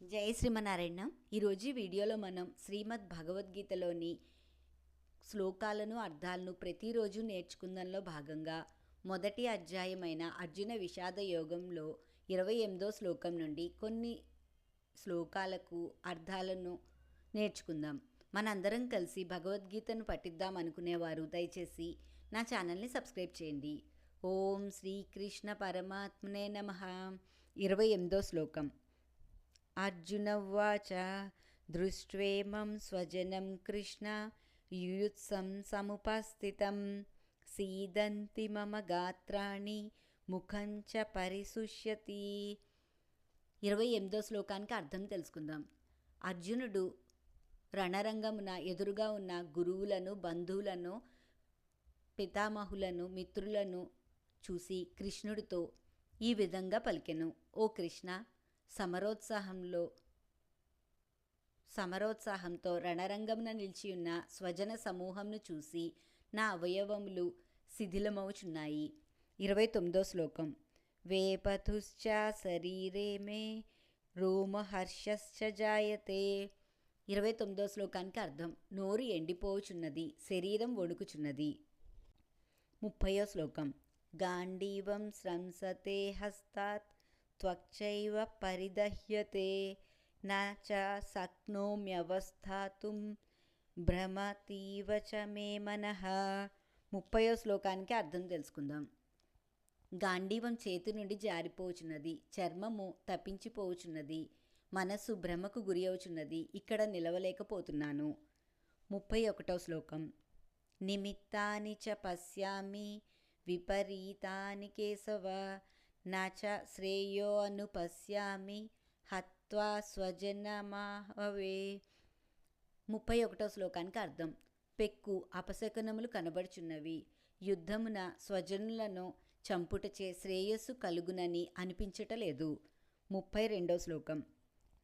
జై శ్రీమనారాయణ ఈరోజు వీడియోలో మనం శ్రీమద్ భగవద్గీతలోని శ్లోకాలను అర్థాలను ప్రతిరోజు నేర్చుకుందంలో భాగంగా మొదటి అధ్యాయమైన అర్జున విషాద యోగంలో ఇరవై ఎనిమిదో శ్లోకం నుండి కొన్ని శ్లోకాలకు అర్థాలను నేర్చుకుందాం. మనందరం కలిసి భగవద్గీతను పఠిద్దాం అనుకునేవారు. దయచేసి నా ఛానల్ని సబ్స్క్రైబ్ చేయండి. ఓం శ్రీకృష్ణ పరమాత్మనే నమ. ఇరవై ఎనిమిదో శ్లోకం. అర్జునవాచ దృష్ట్వేమం స్వజనం కృష్ణ యుయుత్సం సముపస్థితం. సీదంతి మమ గాత్రాణి ముఖంచ పరిశుష్యతి. ఇరవై ఎనిమిదో శ్లోకానికి అర్థం తెలుసుకుందాం. అర్జునుడు రణరంగమున ఎదురుగా ఉన్న గురువులను బంధువులను పితామహులను మిత్రులను చూసి కృష్ణుడితో ఈ విధంగా పలికెను. ఓ కృష్ణ సమరోత్సాహంలో సమరోత్సాహంతో రణరంగమున నిలిచి ఉన్న స్వజన సమూహంను చూసి నా అవయవములు శిథిలమవుచున్నాయి. ఇరవై తొమ్మిదో శ్లోకం. వేపతుశ్చ శరీరే మే రోమహర్షశ్చ జాయతే. ఇరవై తొమ్మిదో శ్లోకానికి అర్థం. నోరు ఎండిపోచున్నది శరీరం వణుకుచున్నది. ముప్పయో శ్లోకం. గాంధీవం స్రంసతే హస్తాత్. త్వక్చైవ పరిదహ్యతే నా చ శక్నోమ్యవస్థాతుం భ్రమతీవ చ మే మనః ముప్పయో శ్లోకానికి అర్థం తెలుసుకుందాం. గాంధీవం చేతి నుండి జారిపోచున్నది చర్మము తప్పించిపోచున్నది మనస్సు భ్రమకు గురి అవుచున్నది ఇక్కడ నిలవలేకపోతున్నాను. ముప్పై ఒకటో శ్లోకం. నిమిత్తాని చ పశ్యామి విపరీతాని కేశవ నా చ శ్రేయో అనుపశ్యామి హత్వా స్వజనమాహవే ముప్పై ఒకటో శ్లోకానికి అర్థం. పెక్కు అపశకనములు కనబడుచున్నవి. యుద్ధమున స్వజనులను చంపుటచే శ్రేయస్సు కలుగునని అనిపించటలేదు. ముప్పై రెండో శ్లోకం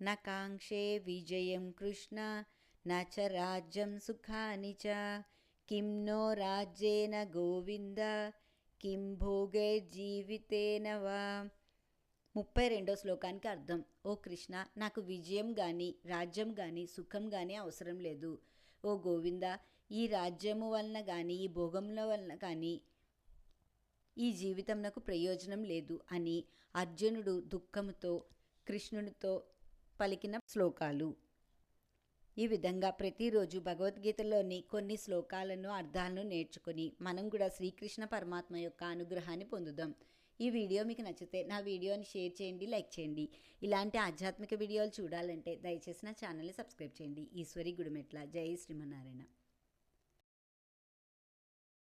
నకాంక్షే విజయం కృష్ణ నా చ రాజ్యం సుఖాని చ. కిం నో రాజ్యేన గోవింద కిం భోగే జీవితేన వా. ముప్పై రెండో శ్లోకానికి అర్థం. ఓ కృష్ణ నాకు విజయం కానీ రాజ్యం కానీ సుఖం కానీ అవసరం లేదు. ఓ గోవింద ఈ రాజ్యము వలన కానీ ఈ భోగముల వలన కానీ ఈ జీవితం నాకు ప్రయోజనం లేదు అని అర్జునుడు దుఃఖముతో కృష్ణునితో పలికిన శ్లోకాలు. ఈ విధంగా ప్రతిరోజు భగవద్గీతలోని కొన్ని శ్లోకాలను అర్థాలను నేర్చుకుని మనం కూడా శ్రీకృష్ణ పరమాత్మ యొక్క అనుగ్రహాన్ని పొందుదాం. ఈ వీడియో మీకు నచ్చితే నా వీడియోని షేర్ చేయండి లైక్ చేయండి. ఇలాంటి ఆధ్యాత్మిక వీడియోలు చూడాలంటే దయచేసి నా ఛానల్ని సబ్స్క్రైబ్ చేయండి. ఈశ్వరి గుడిమెట్ల. జై శ్రీమన్నారాయణ.